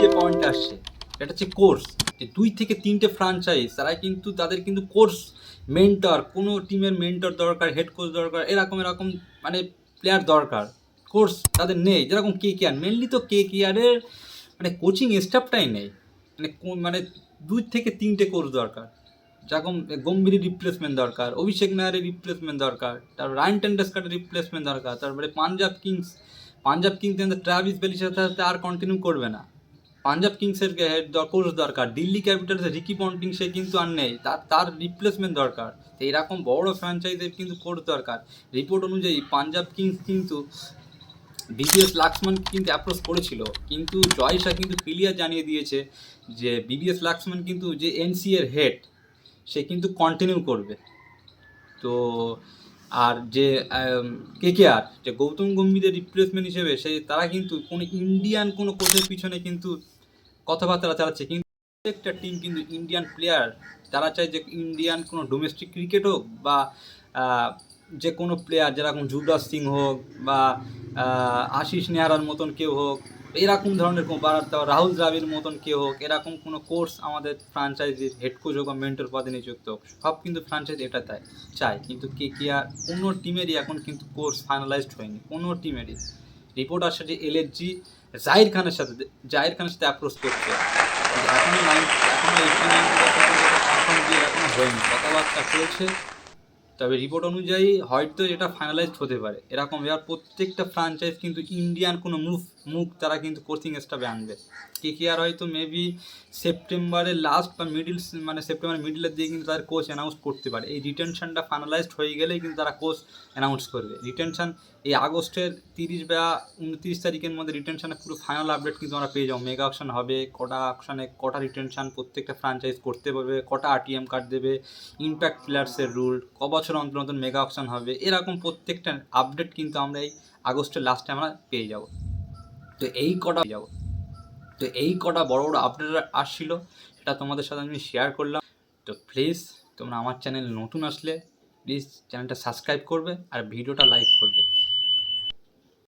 যে পয়েন্ট আসছে, এটা হচ্ছে কোর্স যে দুই থেকে তিনটে ফ্রাঞ্চাইজ তারা কিন্তু, তাদের কিন্তু কোর্স মেন্টর কোনো টিমের মেন্টর দরকার হেড কোচ দরকার, এরকম এরকম মানে প্লেয়ার দরকার কোর্স তাদের নেই, যেরকম কে কেয়ার মেনলি তো কে কেয়ারের মানে কোচিং স্টাফটাই নেই মানে মানে দুই থেকে তিনটে কোর্স দরকার, যেরকম গম্ভীরের রিপ্লেসমেন্ট দরকার, অভিষেক নায়ারের রিপ্লেসমেন্ট দরকার তারপর রায়ন টেন্ডাসকারের রিপ্লেসমেন্ট দরকার, তারপরে Punjab Kings Punjab Kings Travis বেলির সাথে সাথে আর কন্টিনিউ করবে না। পাঞ্জাব কিংসের কোচ দরকার, দিল্লি ক্যাপিটালসের রিকি পন্টিং সে কিন্তু আর নেই, তার তার রিপ্লেসমেন্ট দরকার। তো এরকম বড় ফ্র্যাঞ্চাইজের কিন্তু কোর্স দরকার। রিপোর্ট অনুযায়ী পাঞ্জাব কিংস কিন্তু বিবিএস লাক্সমান কিন্তু অ্যাপ্রোচ করেছিল। কিন্তু জয়সা কিন্তু ক্লিয়ার জানিয়ে দিয়েছে যে বিবিএস লাক্সমান কিন্তু যে এনসি এর হেড সে কিন্তু কন্টিনিউ করবে। তো আর যে কে কে আর যে গৌতম গম্ভীরের রিপ্লেসমেন্ট হিসেবে সে, তারা কিন্তু কোনো ইন্ডিয়ান কোনো কোচের পিছনে কিন্তু কথাবার্তা চালাচ্ছে, কিন্তু প্রত্যেকটা টিম কিন্তু ইন্ডিয়ান প্লেয়ার তারা চায় যে ইন্ডিয়ান কোনো ডোমেস্টিক ক্রিকেট হোক বা যে কোনো প্লেয়ার যেরকম যুবরাজ সিং হোক বা আশিস নেহারার মতন কেউ হোক, এরকম ধরনের রাহুল দ্রাবিড় মতন কেউ হোক, এরকম কোনো কোর্স আমাদের ফ্রাঞ্চাইজির হেড কোচ হোক বা মেন্টর পদে নিযুক্ত হোক, সব কিন্তু ফ্রাঞ্চাইজ এটা চায় চায়। কিন্তু কে কে আর কোনো টিমেরই এখন কিন্তু কোর্স ফাইনালাইজড হয়নি, কোনো টিমেরই রিপোর্ট আসছে যে এলএসজি জাহির খানের সাথে জাহির খানের সাথে অ্যাপ্রোচ করছে। হয়নি, কথাবার্তা চলছে। তবে রিপোর্ট অনুযায়ী হয়তো এটা ফাইনালাইজড হতে পারে। এরকম এবার প্রত্যেকটা ফ্রাঞ্চাইজ কিন্তু ইন্ডিয়ান কোনো মুভ মুখ তারা কিন্তু কোচিং স্টাফে আনবে। কে কে আর হয়তো মেবি সেপ্টেম্বরের লাস্ট বা মিডিল মানে সেপ্টেম্বরের মিডিলের দিকে কিন্তু তাদের কোচ অ্যানাউন্স করতে পারে। এই রিটেনশনটা ফাইনালাইজড হয়ে গেলেই কিন্তু তারা কোচ অ্যানাউন্স করবে। রিটেনশন এই আগস্টের তিরিশ বা উনত্রিশ তারিখের মধ্যে রিটেনশনের পুরো ফাইনাল আপডেট কিন্তু আমরা পেয়ে যাব। মেগা অকশন হবে, কটা অপশানে কটা রিটেনশন প্রত্যেকটা ফ্রাঞ্চাইজ করতে পারবে, কটা আরটিএম কার্ড দেবে ইম্প্যাক্ট প্লেয়ার্সের রুল ক বছর অন্তর অন্তর মেগা অকশন হবে, এরকম প্রত্যেকটা আপডেট কিন্তু আমরা এই আগস্টের লাস্টে আমরা পেয়ে যাব। তো এই কটা যাব তো এই কটা বড় বড় আপডেট আসছিল, সেটা তোমাদের সাথে আমি শেয়ার করলাম। তো প্লিজ তোমরা আমার চ্যানেল নতুন আসলে প্লিজ চ্যানেলটা সাবস্ক্রাইব করবে আর ভিডিওটা লাইক করবে।